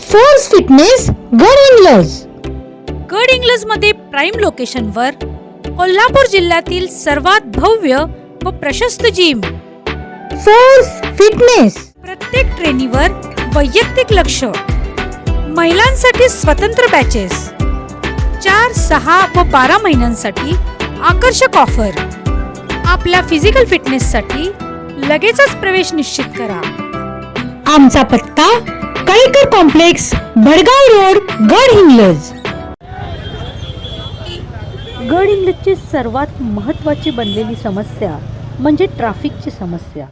Force fitness गड इंग्लज गड इंग्लजमध्ये prime लोकेशनवर कोल्हापूर जिल्ह्यातील सर्वात भव्य व प्रशस्त जिम फोर्स फिटनेस प्रत्येक ट्रेनीवर वैयक्तिक लक्ष. महिलांसाठी स्वतंत्र बॅचेस चार सहा व बारा महिन्यांसाठी आकर्षक ऑफर आपल्या फिजिकल फिटनेससाठी लगेचच प्रवेश निश्चित करा. आमचा पत्ता कळेकर कॉम्प्लेक्स भडगाव रोड गड इंग्लज गड इंग्लजची सर्वात महत्त्वाची बनलेली समस्या म्हणजे ट्रॅफिकची समस्या.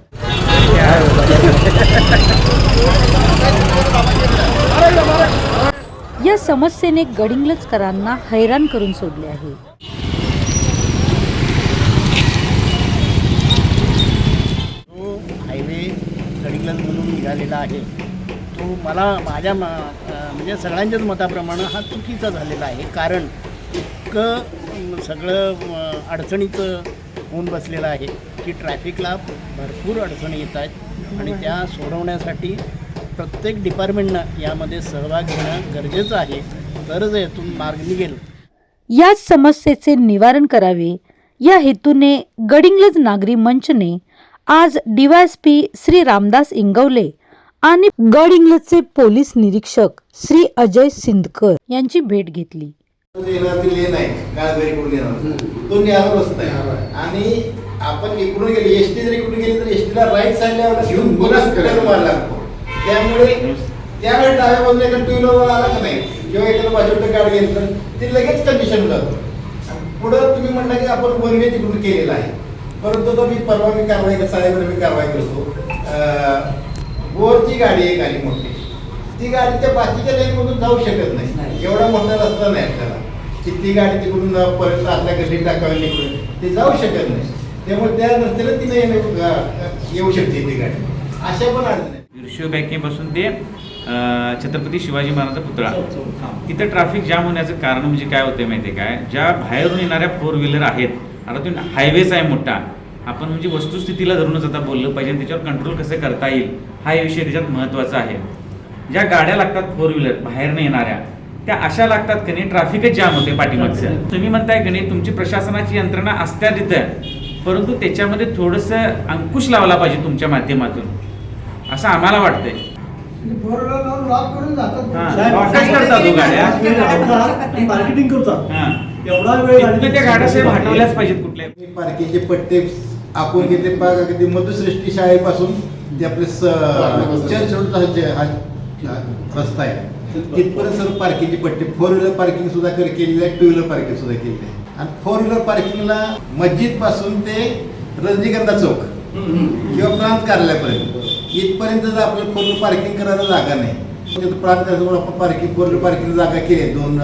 या समस्येने गडिंग्लजकरांना हैराण करून सोडले आहे. तो हायवे गडिंग्लजमधून निघालेला आहे. तो मला माझ्या म म्हणजे सगळ्यांच्याच मताप्रमाणे हा चुकीचा झालेला आहे. कारण इतकं सगळं अडचणीचं होऊन बसलेलं आहे की ट्रॅफिकला भरपूर अडचणी येत आहेत आणि त्या सोडवण्यासाठी प्रत्येक डिपार्टमेंटनं यामध्ये सहभाग घेणं गरजेचं आहे. तरच यातून मार्ग निघेल. या समस्येचे निवारण करावे. या हेतूने गडिंगलज नागरी मंचने आज डीवायएसपी श्री रामदास इंगवले आणि गड इंग्लजचे पोलीस निरीक्षक श्री अजय सिंदकर यांची भेट घेतली. आणि आपण इकडून गेले एसटी जर इकडून गेली तर एसटीला राईट साईडला घेऊन बोलाच करायला मार लागतो. त्यामुळे त्यावेळेस डाव्या बाजूला एका टू व्हीलर आला का नाही? किंवा एखादा बाजूला गाडी गेली तर? ते लगेच कंडिशन जातो. पुढं तुम्ही म्हणला की आपण वन वे तिकडून केलेला आहे. परंतु तो मी परवा मी कारवाई कर मी कारवाई करतो. बोरची गाडी आहे गाडी मोठी. ती गाडी त्या बाकीच्या लेनमधून जाऊ शकत नाही. एवढा मोठा रस्ता नाही आपल्याला. की ती गाडी तिकडून अं, परत आपल्या गल्लीत टाकावी निघून. ते जाऊ शकत नाही. त्यामुळे त्या रस्त्याला तिने येणं अं, येऊ शकते ती गाडी. अशा पण अडचणी. ईर्ष्यो बँकेपासून ते छत्रपती शिवाजी महाराजांचा पुतळा. तिथं ट्रॅफिक जाम होण्याचं कारण म्हणजे काय होते माहिती आहे काय? ज्या बाहेरून येणाऱ्या फोर व्हीलर आहेत आता तो हायवेच आहे मोठा. आपण म्हणजे वस्तुस्थितीला धरूनच आता बोललं पाहिजे आणि त्याच्यावर कंट्रोल कसं करता येईल हा विषय त्याच्यात महत्त्वाचा आहे. ज्या गाड्या लागतात फोर व्हीलर बाहेरनं येणाऱ्या त्या अशा लागतात की नाही ट्रॅफिकच जाम होते पाठीमागचं. तुम्ही म्हणताय की नाही तुमची प्रशासनाची यंत्रणा असत्या तिथं परंतु त्याच्यामध्ये थोडंसं अंकुश लावला पाहिजे तुमच्या माध्यमातून. असं आम्हाला वाटतंय. हा, मार्केटिंग करतात हा. एवढा वेळ त्या गाड्या हटवल्याच पाहिजेत कुठल्या. पार्किंगचे पट्टे घेतले बघा किती मधुसृष्टी शाळेपासून ते आपले चर्च रोडचा रस्ता आहे. तिथपर्यंत सर्व पार्किंगचे पट्टे. फोर व्हीलर पार्किंग सुद्धा कर केलेली आहे टू व्हीलर पार्किंग सुद्धा केलेली आहे. आणि फोर व्हीलर पार्किंगला मस्जिदपासून ते रजनीगंधा चौक किंवा प्रांत कार्यालयापर्यंत. इथपर्यंत जर आपल्याला फोर व्हीलर पार्किंग करायला जागा नाही तिथं प्रांत आपण पार्किंग फोर व्हीलर पार्किंग जागा केली आहे. दोन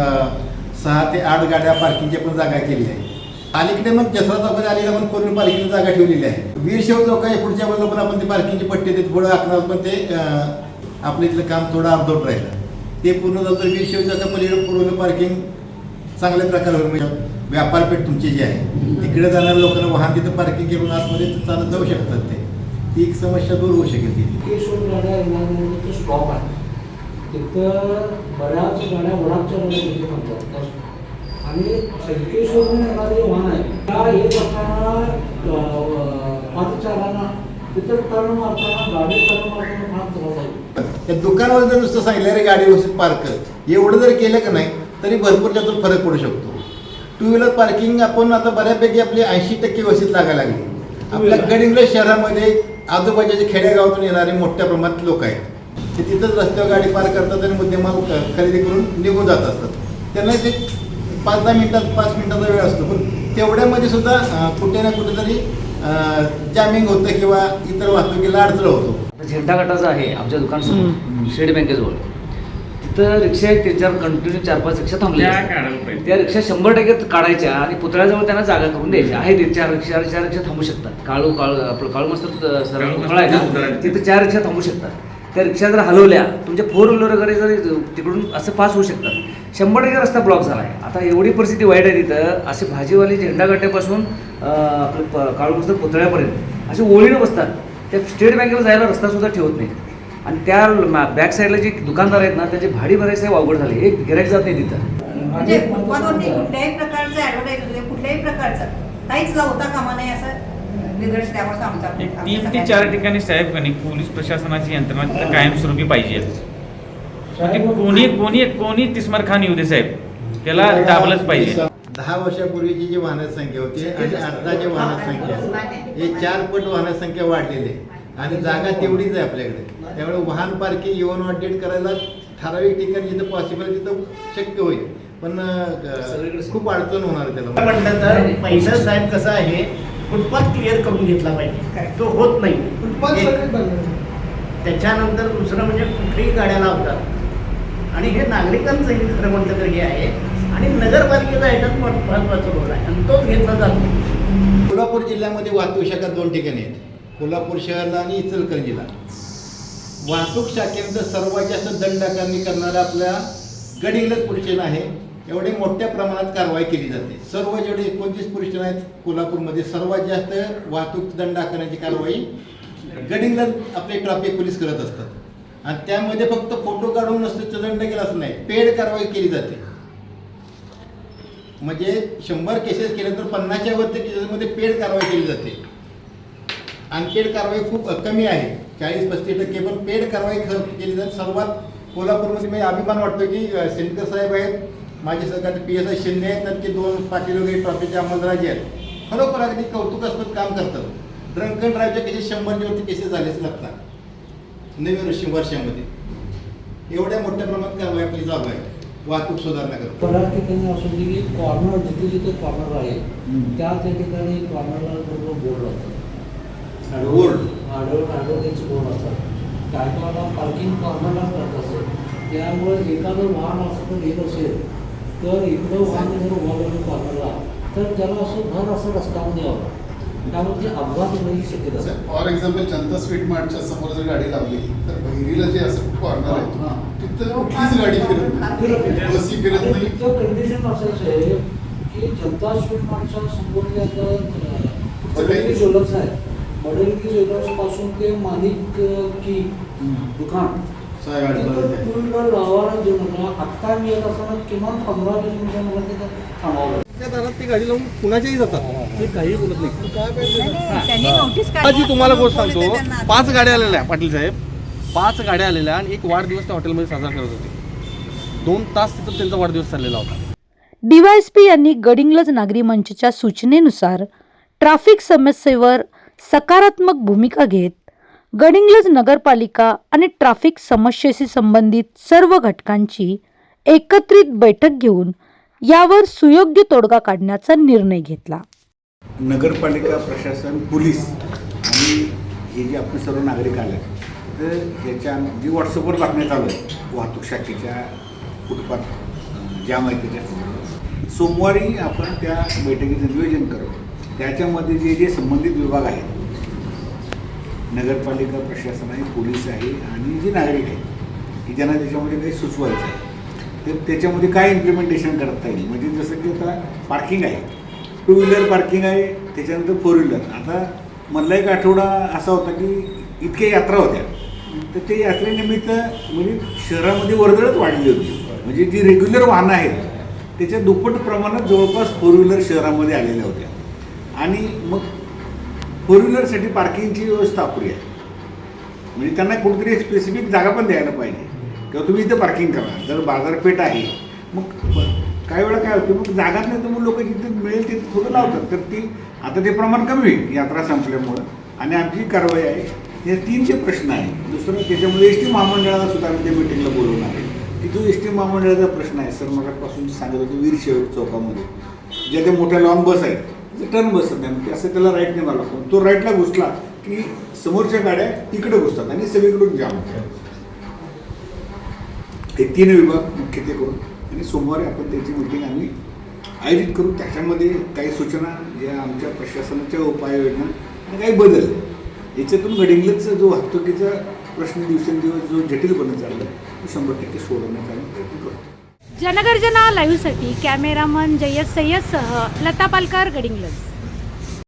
सहा ते आठ गाड्या पार्किंगच्या पण जागा केली आहे. अलीकडे मग जसरा चौकात अलीकडे पण फोर पार्किंगची जागा ठेवलेली आहे. वीरशेव आहे पुढच्या बाजूला पण आपण ते पार्किंगची पट्टी देत थोडं आखणार पण ते आपलं इथलं काम थोडं अर्धवट राहिलं. ते पूर्ण झालं तर वीरशेव चौका पलीकडे पूर्ण पार्किंग चांगल्या प्रकारे होईल. म्हणजे व्यापारपेठ तुमची जी आहे तिकडे जाणाऱ्या लोकांना वाहन तिथं पार्किंग करून आतमध्ये चालत जाऊ शकतात ते. ती एक समस्या दूर होऊ शकेल तिथे. स्टॉप आहे. तिथं बऱ्याच गाड्या वडापच्या आणि संकेश्वरून येणारे वाहन आहे त्या येत असताना अं, पादचाऱ्यांना तिथं टर्न मारताना गाडी टर्न मारताना फार त्रास आहे त्या दुकानावर जर नुसतं सांगितलं रे गाडी व्यवस्थित पार्क कर. एवढं जर केलं का नाही तरी भरपूर त्यातून फरक पडू शकतो. टू व्हीलर पार्किंग आपण आता बऱ्यापैकी आपली ऐंशी टक्के व्यवस्थित लागायला लागली. आपल्या गडिंग्लज शहरामध्ये आजूबाजूच्या खेडेगावातून येणारे मोठ्या प्रमाणात लोक आहेत. ते तिथंच रस्त्यावर गाडी पार्क करतात आणि मुद्देमाल खरेदी करून निघून जात असतात. त्यांना ते पाच दहा मिनिटात पाच मिनिटाचा वेळ असतो. पण तेवढ्यामध्ये सुद्धा कुठे ना कुठेतरी जॅमिंग होतं किंवा इतर वाहतुकीला अडथळा होतो. झेंडा गटाचं आहे आमच्या दुकानसमोर स्टेट बँकेजवळ. तिथं रिक्षा आहेत त्याच्यावर कंटिन्यू चार पाच रिक्षा थांबल्या त्या असतात. काढायला पाहिजे. त्या रिक्षा शंभर टक्के काढायच्या आणि पुतळ्याजवळ त्यांना जागा करून द्यायच्या. आहे ते चार रिक्षा चार रिक्षा थांबू शकतात. काळू काळू आपलं काळू मस्तर सर पुतळा आहे ना? तिथं चार रिक्षा थांबू शकतात. त्या रिक्षा जर हलवल्या तुमच्या फोर व्हीलर वगैरे जर तिकडून असं पास होऊ शकतात. शंभर टक्के रस्ता ब्लॉक झाला आहे आता एवढी परिस्थिती वाईट आहे तिथं असे भाजीवाले झेंडा गट्ट्यापासून अं, आपलं प- काळू मस्तर पुतळ्यापर्यंत असे ओळीनं बसतात. त्या स्टेट बँकेला जायला रस्ता सुद्धा ठेवत नाही आणि त्या बॅक साईडला जे दुकानदार आहेत ना त्याची भाडी भरायचं अवघड झाली. एक गिरायक जात नाही तिथं. म्हणजे कुठल्याही प्रकारचं ऍडव्हर्टाईज होते कुठल्याही प्रकारचं काहीच लावता कामा नाही असं निदर्श द्यावं आमचा एक आमच्या तीन ते. चार ठिकाणी साहेब पोलीस प्रशासनाची यंत्रणा कायमस्वरूपी पाहिजे म्हणजे कोणी कोणी कोणी तिस्मार खान येऊ दे साहेब. त्याला दाबलंच पाहिजे. दहा वर्षापूर्वीची जी वाहन संख्या होती आणि आताची वाहन संख्या हे चार पट वाहन संख्या वाढलेली आहे. आणि जागा तेवढीच आहे आपल्याकडे. त्यामुळे वाहन पार्किंग येऊन वाटेट करायला ठराविक ठिकाणी जिथं पॉसिबल तिथं शक्य होईल. पण खूप अडचण होणार त्याला. म्हटलं तर पैसा साहेब कसा आहे फुटपाथ क्लिअर करून घेतला पाहिजे. तो होत नाही. त्याच्यानंतर दुसरं म्हणजे कुठलीही गाड्या लावतात आणि हे नागरिकांचंही खरं म्हटलं तर हे आहे. आणि नगरपालिकेचा ह्याच्यात मह- महत्त्वाचा रोल आहे. आणि तोच घेतला जातो. कोल्हापूर जिल्ह्यामध्ये वाहतूक शाखा दोन ठिकाणी आहेत. कोल्हापूर शहरला आणि इचलकरंजीला वाहतूक शाखेनंतर सर्वात जास्त दंड आकारणी करणारा आपल्या गडिंगलच पोलीस आहे. एवढे मोठ्या प्रमाणात कारवाई केली जाते. सर्व जेवढे एकोणतीस पोलीस आहेत कोल्हापूरमध्ये सर्वात जास्त वाहतूक दंड आकारण्याची कारवाई गडिंग्लज आपले ट्रॅफिक पोलीस करत असतात. आणि त्यामध्ये फक्त फोटो काढून नसतं दंड असं नाही. पेड कारवाई केली जाते. म्हणजे शंभर केसेस केल्यानंतर पन्नासच्या वरती केसेसमध्ये पेड कारवाई केली जाते. अनपेड कारवाई खूप कमी आहे. चाळीस पस्तीस टक्के पण पेड कारवाई केली जाते. सर्वात कोल्हापूरमध्ये म्हणजे अभिमान वाटतो की सेनकर साहेब आहेत. माझे सरकारचे पी एस आय शिंदे आहेत. तर ते दोन पाटील वगैरे ट्रॉफीचे अंमलदाराजे आहेत. खरोखर अगदी कौतुकास्पद काम करतात. ड्रंकन ड्राईव्हच्या केसेस शंभरच्या वरती केसेस झालेच लागतात. नवीन वर्ष वर्षामध्ये. एवढ्या मोठ्या प्रमाणात कारवाई आपली चालू आहे. वाहतूक सुधारणा करतो बऱ्याच ठिकाणी असं होते की कॉर्नर जिथे जिथे कॉर्नर आहे त्या त्या ठिकाणी कॉर्नरला बरोबर बोर्ड असतात. बोर्ड. आडवड आडवडीचे बोर्ड असतात. काय काय पार्किंग कॉर्नरलाच करत असते त्यामुळे एखादं वाहन असं जर येत असेल तर इकडं वाहन जर उभा करून कॉर्नरला तर त्याला असं घर असं रस्त्यामध्ये यावं. त्यामुळे ते अपघात होण्याची शक्यता असते फॉर एक्झाम्पल जनता स्वीट मार्टच्या समोर जर गाडी लावली तर बहिरीला जे असं कॉर्नर आहे हां. तिथं कुठलीच गाडी फिरत नाही बसी फिरत नाही कंडिशन असायचं आहे की जनता स्वीट मार्टच्या समोर जे आता ज्वेलर्स आहे बडलगी ज्वेलर्सपासून ते माणिक अं, की दुकान. टू व्हीलर लावायला देऊ नका आत्ता मी येत असताना किमान पंधरा वीस मिनिटं मला तिथं थांबावं लागलं. त्या दारात ती गाडी लावून कुणाच्याही जातात. मी काही बोलत नाही. त्यांनी नोटीस काढली. आजी तुम्हाला गोष्ट सांगतो. पाच गाड्या आलेल्या पाटील साहेब. पाच गाड्या आलेल्या आणि एक वाढदिवस त्या हॉटेलमध्ये साजरा करत होते. दोन तास तिथं त्यांचा वाढदिवस चाललेला होता. डीवायएसपी यांनी गडिंग्लज नागरी मंचच्या सूचनेनुसार ट्रॅफिक समस्येवर सकारात्मक भूमिका घेत गडिंग्लज नगरपालिका आणि ट्रॅफिक समस्येशी संबंधित सर्व घटकांची एकत्रित बैठक घेऊन यावर सुयोग्य तोडगा काढण्याचा निर्णय घेतला. नगरपालिका प्रशासन पोलीस आणि हे जे आपले सर्व नागरिक आले तर ह्याच्या जी व्हॉट्सअपवर बातम्या चालू आहे वाहतूक शाखेच्या फुटपाथ ज्या माहितीच्या सोमवारी आपण त्या बैठकीचं नियोजन करू. त्याच्यामध्ये जे जे संबंधित विभाग आहेत नगरपालिका प्रशासन आहे पोलीस आहे आणि जे नागरिक आहेत की ज्यांना त्याच्यामध्ये काही सुचवायचं आहे तर त्याच्यामध्ये काय इम्प्लिमेंटेशन करता येईल? म्हणजे जसं की आता पार्किंग आहे. टू व्हीलर पार्किंग आहे त्याच्यानंतर फोर व्हीलर आता मधला एक आठवडा असा होता की इतक्या यात्रा होत्या. तर ते यात्रेनिमित्त म्हणजे शहरामध्ये वर्दळच वाढली होती. म्हणजे जी रेग्युलर वाहनं आहेत त्याच्या दुप्पट प्रमाणात जवळपास फोर व्हीलर शहरामध्ये आलेल्या होत्या. आणि मग फोर व्हीलरसाठी पार्किंगची व्यवस्था अपुरी आहे. म्हणजे त्यांना कुठेतरी एक स्पेसिफिक जागा पण द्यायला पाहिजे. किंवा तुम्ही इथे पार्किंग करा. जर बाजारपेठ आहे मग काही वेळा काय होतं मग जागाच नाही तर मग लोक जिथे मिळेल तिथे थोडं लावतात. तर ती आता ते प्रमाण कमी होईल यात्रा संपल्यामुळं. आणि आमची कारवाई आहे हे तीनशे प्रश्न आहे दुसरं त्याच्यामध्ये एस टी महामंडळाला सुद्धा आम्ही त्या मिटिंगला बोलवणार आहे. की जो एस टी महामंडळाचा प्रश्न आहे सर मगापासून सांगत होतो वीर शेवट चौकामध्ये. ज्या त्या मोठ्या लॉंग बस आहेत टर्न बसत नाही ते असं त्याला राईट नाही मला लागतो तो राईटला घुसला की समोरच्या गाड्या तिकडे घुसतात आणि सगळीकडून जाम होतात. हे तीन विभाग मुख्यत्वे करून. आणि सोमवारी आपण त्याची मिटिंग आम्ही आयोजित करू त्याच्यामध्ये काही सूचना ज्या आमच्या प्रशासनाच्या उपाययोजना आणि काही बदल. याच्यातून गडिंगलजचा जो वाहतुकीचा प्रश्न दिवसेंदिवस जो जटिल बनत चालला आहे तो शंभर टक्के सोडवण्याचा आम्ही प्रयत्न करतो. जनगर्जना लाईव्हसाठी कॅमेरामन जय्यद सय्यदसह लता पालकर गडिंगलज